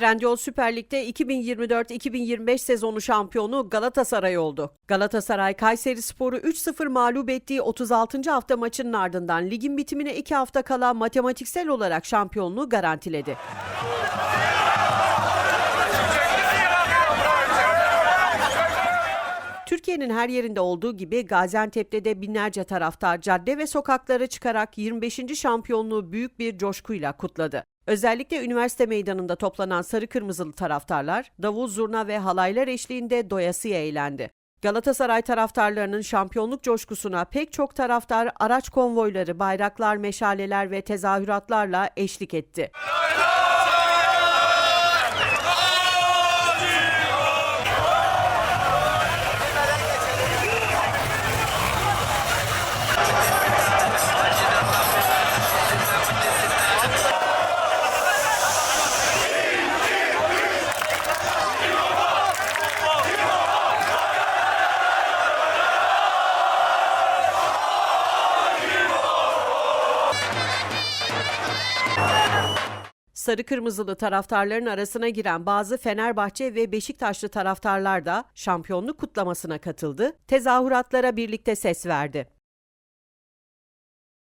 Trendyol Süper Lig'de 2024-2025 sezonu şampiyonu Galatasaray oldu. Galatasaray Kayseri Sporu 3-0 mağlup ettiği 36. hafta maçının ardından ligin bitimine 2 hafta kala matematiksel olarak şampiyonluğu garantiledi. Türkiye'nin her yerinde olduğu gibi Gaziantep'te de binlerce taraftar cadde ve sokaklara çıkarak 25. şampiyonluğu büyük bir coşkuyla kutladı. Özellikle üniversite meydanında toplanan sarı kırmızılı taraftarlar davul, zurna ve halaylar eşliğinde doyasıya eğlendi. Galatasaray taraftarlarının şampiyonluk coşkusuna pek çok taraftar araç konvoyları, bayraklar, meşaleler ve tezahüratlarla eşlik etti. Sarı kırmızılı taraftarların arasına giren bazı Fenerbahçe ve Beşiktaşlı taraftarlar da şampiyonluk kutlamasına katıldı, tezahüratlara birlikte ses verdi.